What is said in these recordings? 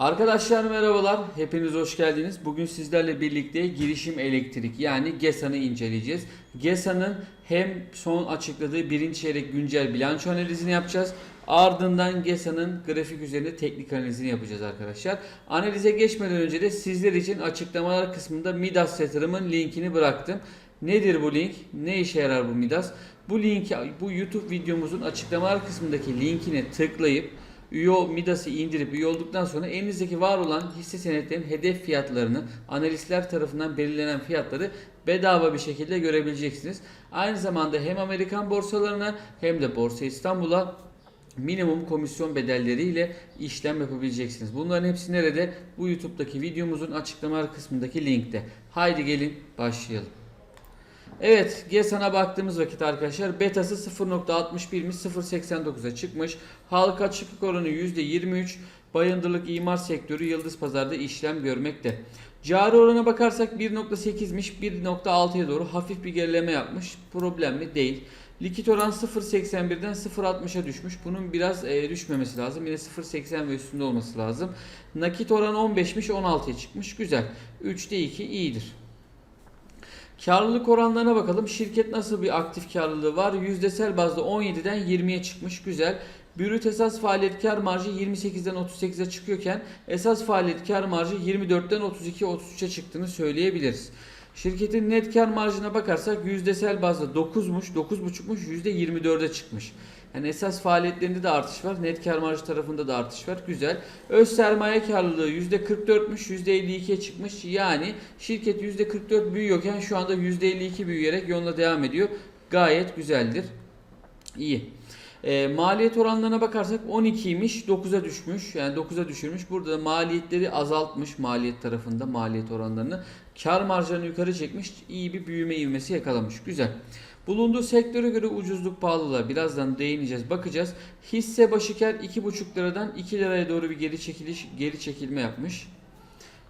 Arkadaşlar merhabalar. Hepiniz hoş geldiniz. Bugün sizlerle birlikte girişim elektrik yani GESA'nı inceleyeceğiz. GESA'nın hem son açıkladığı birinci çeyrek güncel bilanço analizini yapacağız. Ardından GESA'nın grafik üzerinde teknik analizini yapacağız arkadaşlar. Analize geçmeden önce de sizler için açıklamalar kısmında Midas yatırımın linkini bıraktım. Nedir bu link? Ne işe yarar bu Midas? Bu linki bu YouTube videomuzun açıklamalar kısmındaki linkine tıklayıp üye Midas'ı indirip üye olduktan sonra elinizdeki var olan hisse senetlerinin hedef fiyatlarını analistler tarafından belirlenen fiyatları bedava bir şekilde görebileceksiniz. Aynı zamanda hem Amerikan borsalarına hem de Borsa İstanbul'a minimum komisyon bedelleriyle işlem yapabileceksiniz. Bunların hepsi nerede? Bu YouTube'daki videomuzun açıklamalar kısmındaki linkte. Haydi gelin başlayalım. Evet GESAN'a baktığımız vakit arkadaşlar betası 0.61'miş 0.89'a çıkmış. Halka açıklık oranı %23. Bayındırlık imar sektörü Yıldız Pazar'da işlem görmekte. Cari orana bakarsak 1.8'miş 1.6'ya doğru hafif bir gerileme yapmış. Problemli değil. Likit oran 0.81'den 0.60'a düşmüş. Bunun biraz e, düşmemesi lazım. Yine 0.80 ve üstünde olması lazım. Nakit oran 15'miş 16'ya çıkmış. Güzel. 3'te 2 iyidir. Karlılık oranlarına bakalım. Şirket nasıl bir aktif karlılığı var? Yüzdesel bazda 17'den 20'ye çıkmış. Güzel. Brüt esas faaliyet kar marjı 28'den 38'e çıkıyorken esas faaliyet kar marjı 24'ten 32'ye 33'e çıktığını söyleyebiliriz. Şirketin net kar marjına bakarsak yüzdesel bazda 9'muş, 9.5'muş, %24'e çıkmış. Yani esas faaliyetlerinde de artış var. Net kar marjı tarafında da artış var. Güzel. Öz sermaye karlılığı %44'müş, %52'ye çıkmış. Yani şirket %44 büyüyorken şu anda %52 büyüyerek yoluna devam ediyor. Gayet güzeldir. İyi. E, maliyet oranlarına bakarsak 12'ymiş 9'a düşmüş. Yani 9'a düşürmüş. Burada da maliyetleri azaltmış maliyet tarafında maliyet oranlarını. Kar marjlarını yukarı çekmiş. iyi bir büyüme ivmesi yakalamış. Güzel. Bulunduğu sektöre göre ucuzluk pahalılığa birazdan değineceğiz, bakacağız. Hisse başı kar 2,5 liradan 2 liraya doğru bir geri çekiliş, geri çekilme yapmış.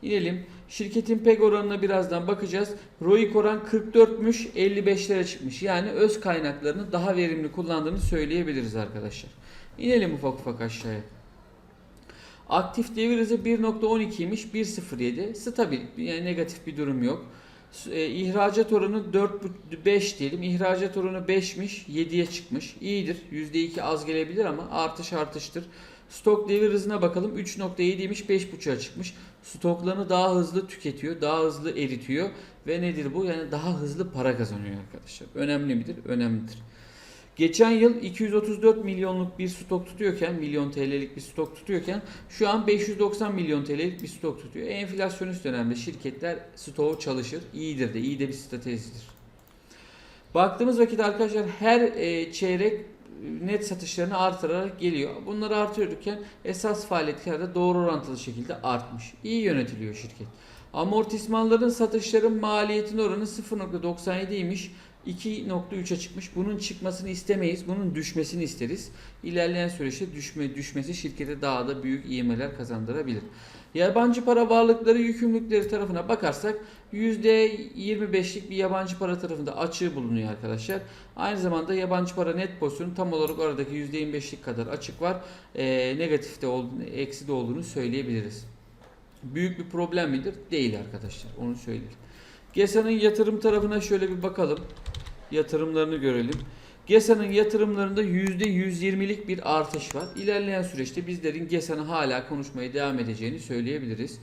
İnelim. Şirketin PEG oranına birazdan bakacağız. ROIC oran 44'müş, 55'lere çıkmış. Yani öz kaynaklarını daha verimli kullandığını söyleyebiliriz arkadaşlar. İnelim ufak ufak aşağıya. Aktif devir hızı 1.12'ymiş, 1.07. Stabil, yani negatif bir durum yok. E, ihracat oranı 4 5 diyelim. İhracat oranı 5'miş, 7'ye çıkmış. İyidir. %2 az gelebilir ama artış artıştır. Stok devir hızına bakalım. 3.7'ymiş, 5.5'a çıkmış. Stoklarını daha hızlı tüketiyor, daha hızlı eritiyor ve nedir bu? Yani daha hızlı para kazanıyor arkadaşlar. Önemli midir? Önemlidir. Geçen yıl 234 milyonluk bir stok tutuyorken, milyon TL'lik bir stok tutuyorken şu an 590 milyon TL'lik bir stok tutuyor. Enflasyonist dönemde şirketler stoğu çalışır. İyidir de, iyi de bir stratejidir. Baktığımız vakit arkadaşlar her e, çeyrek net satışlarını artırarak geliyor. Bunları artırırken esas faaliyetler de doğru orantılı şekilde artmış. İyi yönetiliyor şirket. Amortismanların satışların maliyetin oranı 0.97'ymiş. 2.3'e çıkmış. Bunun çıkmasını istemeyiz. Bunun düşmesini isteriz. İlerleyen süreçte düşme düşmesi şirkete daha da büyük iğmeler kazandırabilir. Yabancı para varlıkları yükümlülükleri tarafına bakarsak %25'lik bir yabancı para tarafında açığı bulunuyor arkadaşlar. Aynı zamanda yabancı para net pozisyonu tam olarak aradaki %25'lik kadar açık var. E, negatifte olduğunu, eksi de olduğunu söyleyebiliriz. Büyük bir problem midir? Değil arkadaşlar. Onu söyleyelim. GESA'nın yatırım tarafına şöyle bir bakalım. Yatırımlarını görelim. GESA'nın yatırımlarında %120'lik bir artış var. İlerleyen süreçte bizlerin GESA'nı hala konuşmaya devam edeceğini söyleyebiliriz.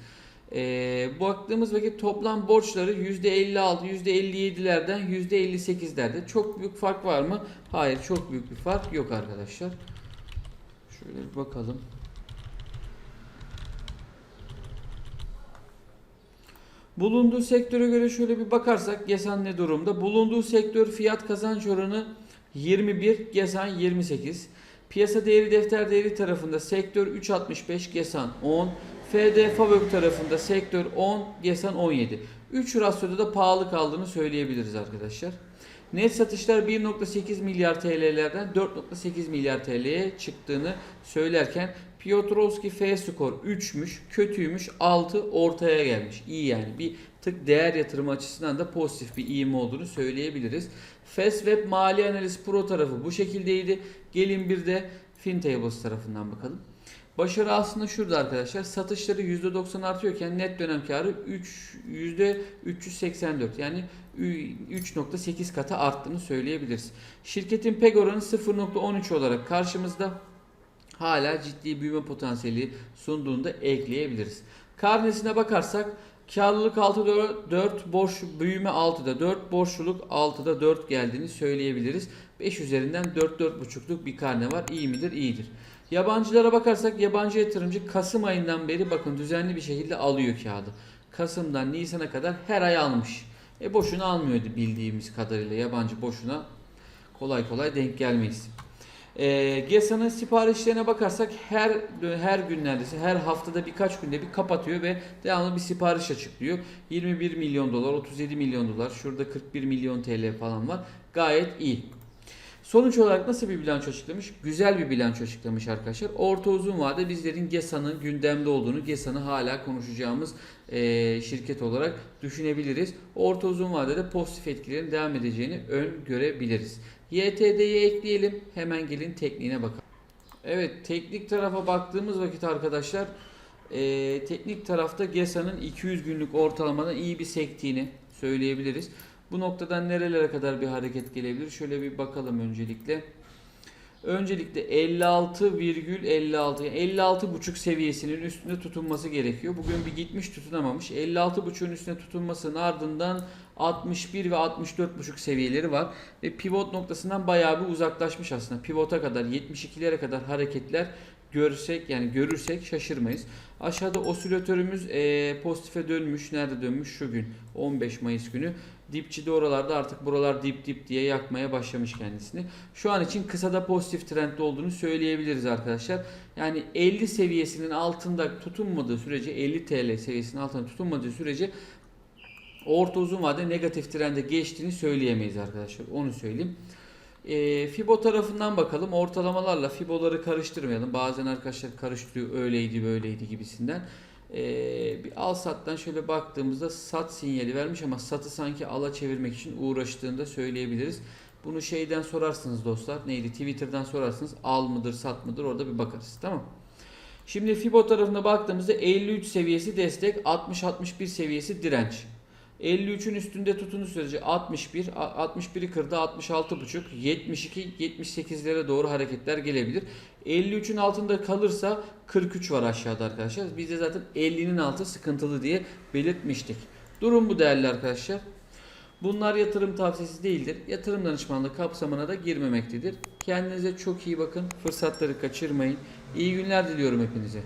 Ee, baktığımız vakit toplam borçları %56, %57'lerden %58'lerde. Çok büyük fark var mı? Hayır çok büyük bir fark yok arkadaşlar. Şöyle bir bakalım. Bulunduğu sektöre göre şöyle bir bakarsak GESAN ne durumda? Bulunduğu sektör fiyat kazanç oranı 21, GESAN 28. Piyasa değeri defter değeri tarafında sektör 3.65, GESAN 10. FD Fabök tarafında sektör 10, GESAN 17. 3 rasyoda da pahalı kaldığını söyleyebiliriz arkadaşlar. Net satışlar 1.8 milyar TL'lerden 4.8 milyar TL'ye çıktığını söylerken Piotrowski F skor 3'müş, kötüymüş, 6 ortaya gelmiş. İyi yani bir tık değer yatırımı açısından da pozitif bir iyime olduğunu söyleyebiliriz. Fastweb Mali Analiz Pro tarafı bu şekildeydi. Gelin bir de FinTables tarafından bakalım. Başarı aslında şurada arkadaşlar. Satışları %90 artıyorken net dönem karı 3 %384 yani 3.8 katı arttığını söyleyebiliriz. Şirketin PEG oranı 0.13 olarak karşımızda hala ciddi büyüme potansiyeli sunduğunu da ekleyebiliriz. Karnesine bakarsak karlılık 6'da 4, borç büyüme 6'da 4, borçluluk 6'da 4 geldiğini söyleyebiliriz. 5 üzerinden 4-4.5'luk bir karne var. İyi midir? İyidir. Yabancılara bakarsak yabancı yatırımcı Kasım ayından beri bakın düzenli bir şekilde alıyor kağıdı. Kasım'dan Nisan'a kadar her ay almış. E boşuna almıyordu bildiğimiz kadarıyla yabancı boşuna kolay kolay denk gelmeyiz. E, GESA'nın siparişlerine bakarsak her her gün neredeyse her haftada birkaç günde bir kapatıyor ve devamlı bir sipariş açıklıyor. 21 milyon dolar, 37 milyon dolar, şurada 41 milyon TL falan var. Gayet iyi. Sonuç olarak nasıl bir bilanço açıklamış? Güzel bir bilanço açıklamış arkadaşlar. Orta uzun vade bizlerin GESA'nın gündemde olduğunu, GESA'nı hala konuşacağımız e, şirket olarak düşünebiliriz. Orta uzun vadede pozitif etkilerin devam edeceğini öngörebiliriz. YTD'yi ekleyelim. Hemen gelin tekniğine bakalım. Evet teknik tarafa baktığımız vakit arkadaşlar e, teknik tarafta GESA'nın 200 günlük ortalamadan iyi bir sektiğini söyleyebiliriz. Bu noktadan nerelere kadar bir hareket gelebilir? Şöyle bir bakalım öncelikle. Öncelikle 56,56 yani 56,5 seviyesinin üstünde tutunması gerekiyor. Bugün bir gitmiş tutunamamış. 56,5'un üstüne tutunmasının ardından 61 ve 64,5 seviyeleri var. Ve pivot noktasından bayağı bir uzaklaşmış aslında. Pivota kadar 72'lere kadar hareketler görsek yani görürsek şaşırmayız. Aşağıda osilatörümüz e, pozitife dönmüş. Nerede dönmüş? Şu gün 15 Mayıs günü. Dipçi de oralarda artık buralar dip dip diye yakmaya başlamış kendisini. Şu an için kısada pozitif trendde olduğunu söyleyebiliriz arkadaşlar. Yani 50 seviyesinin altında tutunmadığı sürece 50 TL seviyesinin altında tutunmadığı sürece orta uzun vade negatif trende geçtiğini söyleyemeyiz arkadaşlar. Onu söyleyeyim. E, Fibo tarafından bakalım. Ortalamalarla Fibo'ları karıştırmayalım. Bazen arkadaşlar karıştırıyor öyleydi böyleydi gibisinden. E, bir al sattan şöyle baktığımızda sat sinyali vermiş ama satı sanki ala çevirmek için uğraştığını da söyleyebiliriz. Bunu şeyden sorarsınız dostlar. Neydi? Twitter'dan sorarsınız. Al mıdır, sat mıdır? Orada bir bakarız. Tamam. Şimdi Fibo tarafına baktığımızda 53 seviyesi destek, 60-61 seviyesi direnç. 53'ün üstünde tutunduğu sürece 61, 61'i kırdı 66.5, 72, 78'lere doğru hareketler gelebilir. 53'ün altında kalırsa 43 var aşağıda arkadaşlar. Biz de zaten 50'nin altı sıkıntılı diye belirtmiştik. Durum bu değerli arkadaşlar. Bunlar yatırım tavsiyesi değildir. Yatırım danışmanlığı kapsamına da girmemektedir. Kendinize çok iyi bakın. Fırsatları kaçırmayın. İyi günler diliyorum hepinize.